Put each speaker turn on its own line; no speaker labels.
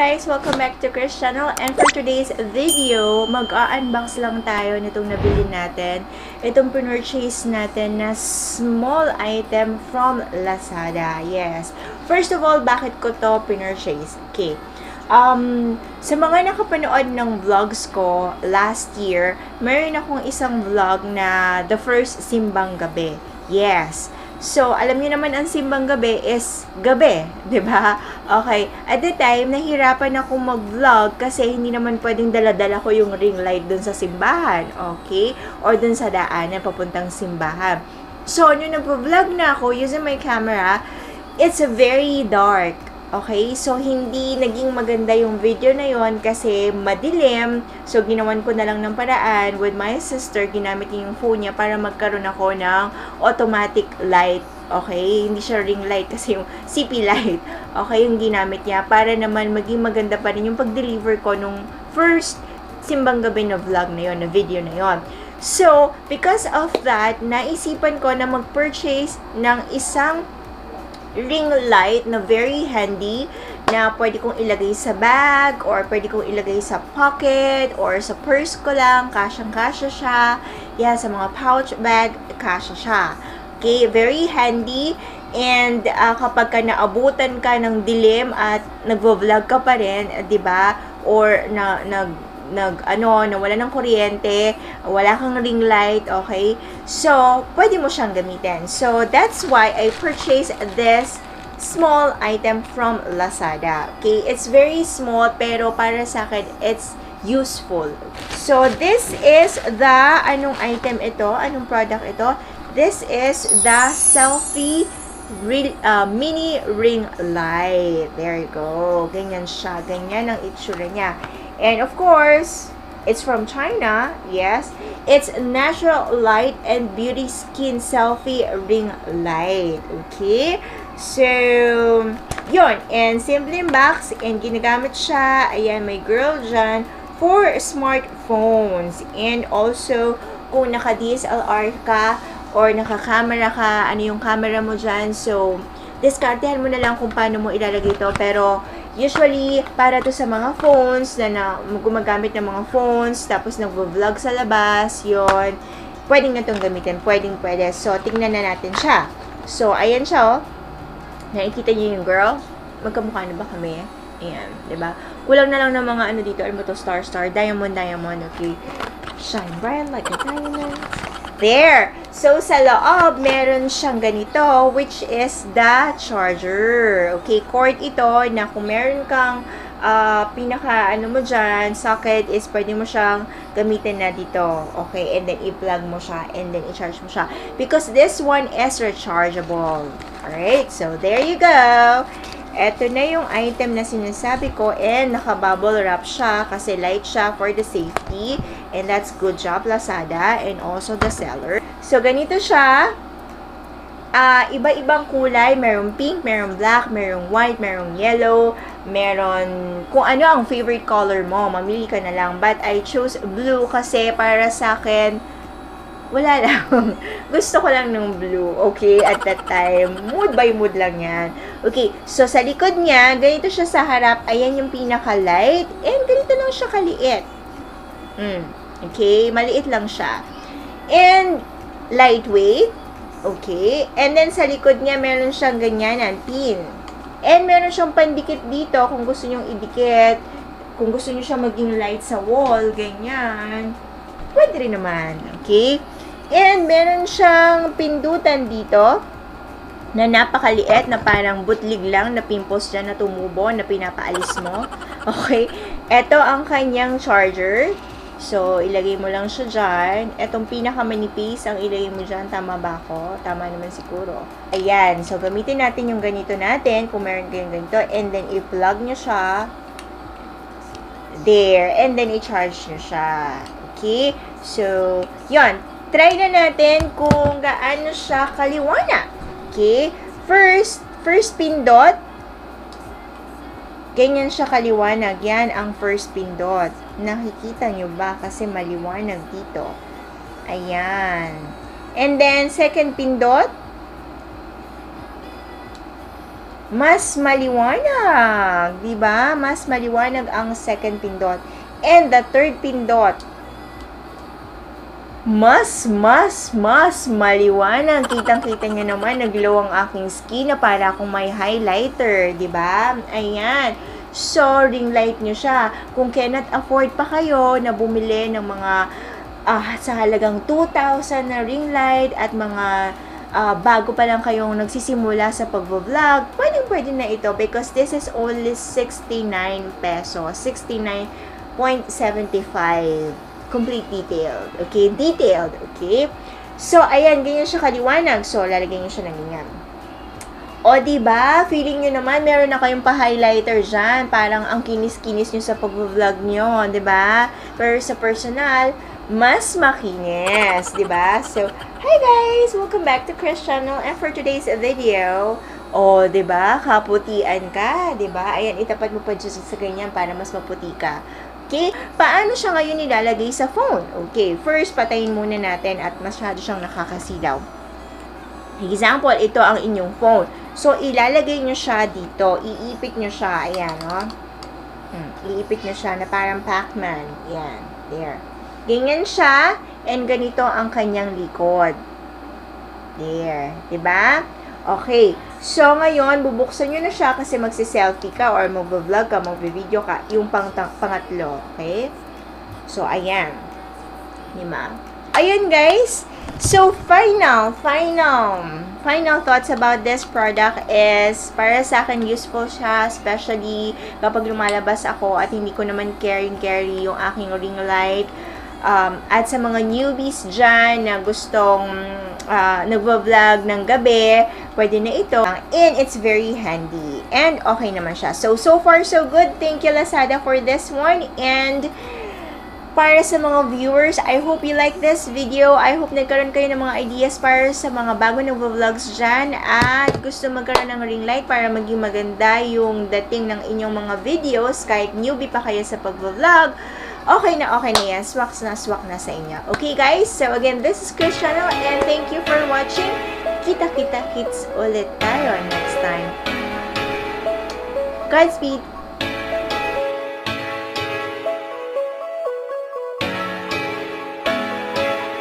guys! Welcome back to Chris channel and for today's video, mag-unbox lang tayo nitong nabili natin. Itong pinurchase natin na small item from Lazada. Yes. First of all, bakit ko to pinurchase? Okay. Um, sa mga nakapanood ng vlogs ko last year, meron akong isang vlog na the first simbang gabi. Yes. So, alam niyo naman ang simbang gabi is gabi, 'di ba? Okay. At the time, nahirapan ako mag-vlog kasi hindi naman pwedeng dala-dala ko yung ring light dun sa simbahan, okay? Or dun sa daanan papuntang simbahan. So, nung nag-vlog na ako using my camera, it's very dark. Okay? So, hindi naging maganda yung video na yon kasi madilim. So, ginawan ko na lang ng paraan with my sister. Ginamit yung phone niya para magkaroon ako ng automatic light. Okay? Hindi siya ring light kasi yung CP light. Okay? Yung ginamit niya para naman maging maganda pa rin yung pag-deliver ko nung first simbang gabi na vlog na yon na video na yon So, because of that, naisipan ko na mag-purchase ng isang ring light na very handy na pwede kong ilagay sa bag or pwede kong ilagay sa pocket or sa purse ko lang, kasyang-kasya siya. Yan, sa mga pouch bag, kasya siya. Okay, very handy. And uh, kapag ka naabutan ka ng dilim at nagvo-vlog ka pa rin, uh, 'di ba? Or na nag nag ano, nawala ng kuryente, wala kang ring light, okay? So, pwede mo siyang gamitin. So, that's why I purchased this small item from Lazada. Okay? It's very small pero para sa akin it's useful. So, this is the anong item ito? Anong product ito? This is the selfie real, uh, mini ring light. There you go. Ganyan siya. Ganyan ang itsura niya. And of course, it's from China. Yes. It's Natural Light and Beauty Skin Selfie Ring Light. Okay? So, yun. And simple box. And ginagamit siya. Ayan, may girl dyan for smartphones. And also, kung naka-DSLR ka or naka-camera ka, ano yung camera mo dyan. So, diskartehan mo na lang kung paano mo ilalagay ito. Pero, usually, para to sa mga phones na, na gumagamit ng mga phones, tapos nagvo-vlog sa labas, yon pwedeng na itong gamitin. Pwedeng pwede. So, tingnan na natin siya. So, ayan siya, oh. Nakikita niyo yung girl? Magkamukha na ba kami? Ayan, ba? Kulang na lang ng mga ano dito, ano mo to, star, star, diamond, diamond, okay? Shine bright like a diamond. There! So, sa loob, meron siyang ganito, which is the charger. Okay, cord ito na kung meron kang uh, pinaka, ano mo dyan, socket is pwede mo siyang gamitin na dito. Okay, and then i-plug mo siya, and then i-charge mo siya. Because this one is rechargeable. Alright, so there you go. Ito na yung item na sinasabi ko and naka-bubble wrap siya kasi light siya for the safety and that's good job Lazada and also the seller. So, ganito siya. Uh, iba-ibang kulay. Merong pink, merong black, merong white, merong yellow, meron kung ano ang favorite color mo. Mamili ka na lang. But I chose blue kasi para sa akin, wala lang. Gusto ko lang ng blue, okay, at that time. Mood by mood lang yan. Okay, so sa likod niya, ganito siya sa harap. Ayan yung pinaka-light. And ganito lang siya kaliit. Mm, okay, maliit lang siya. And lightweight. Okay. And then sa likod niya, meron siyang ganyanan, pin. And meron siyang pandikit dito kung gusto nyong idikit. Kung gusto niyo siya maging light sa wall, ganyan. Pwede rin naman. Okay? And meron siyang pindutan dito na napakaliit na parang butlig lang na pimples dyan na tumubo na pinapaalis mo. Okay? Ito ang kanyang charger. So, ilagay mo lang siya dyan. Itong pinakamanipis ang ilagay mo dyan. Tama ba ako? Tama naman siguro. Ayan. So, gamitin natin yung ganito natin kung meron kayong ganito. And then, i-plug nyo siya. There. And then, i-charge nyo siya. Okay? So, yon try na natin kung gaano siya kaliwanag. Okay? First, first pindot, ganyan siya kaliwanag. Yan ang first pindot. Nakikita nyo ba? Kasi maliwanag dito. Ayan. And then, second pindot, mas maliwanag, ba? Mas maliwanag ang second pindot. And the third pindot, mas, mas, mas maliwanag. Kitang-kita nyo naman, naglow ang aking skin na para akong may highlighter, di ba? Ayan. So, ring light nyo siya. Kung cannot afford pa kayo na bumili ng mga ah, sa halagang 2,000 na ring light at mga ah, bago pa lang kayong nagsisimula sa pag-vlog, pwedeng pwede na ito because this is only 69 pesos. 69.75 complete detailed. Okay? Detailed. Okay? So, ayan, ganyan siya kaliwanag. So, lalagyan nyo siya ng ganyan. O, ba? Feeling nyo naman, meron na kayong pa-highlighter dyan. Parang ang kinis-kinis nyo sa pag-vlog nyo, ba? Pero sa personal, mas makinis, ba? So, hi guys! Welcome back to Chris Channel. And for today's video, o, di ba? Kaputian ka, ba? Ayan, itapat mo pa dyan sa ganyan para mas maputi ka. Okay? Paano siya ngayon nilalagay sa phone? Okay, first, patayin muna natin at masyado siyang nakakasilaw. Example, ito ang inyong phone. So, ilalagay nyo siya dito. Iipit nyo siya. Ayan, no? Hmm, iipit nyo siya na parang Pac-Man. Ayan, there. Ganyan siya, and ganito ang kanyang likod. There. ba? Okay. So, ngayon, bubuksan nyo na siya kasi magsi-selfie ka or magvo-vlog ka, magvi-video ka, yung pang pangatlo. Okay? So, ayan. Diba? Ayan, guys. So, final, final, final thoughts about this product is, para sa akin, useful siya, especially kapag lumalabas ako at hindi ko naman carry-carry yung aking ring light. Um, at sa mga newbies dyan na gustong uh, nagvo-vlog ng gabi, pwede na ito. And it's very handy. And okay naman siya. So, so far, so good. Thank you, Lazada, for this one. And, para sa mga viewers, I hope you like this video. I hope nagkaroon kayo ng mga ideas para sa mga bago na vlogs dyan. At gusto magkaroon ng ring light para maging maganda yung dating ng inyong mga videos kahit newbie pa kayo sa pag-vlog okay na okay na yan. Swak na swak na sa inyo. Okay guys, so again, this is Chris Channel and thank you for watching. Kita-kita kits ulit tayo next time. Godspeed!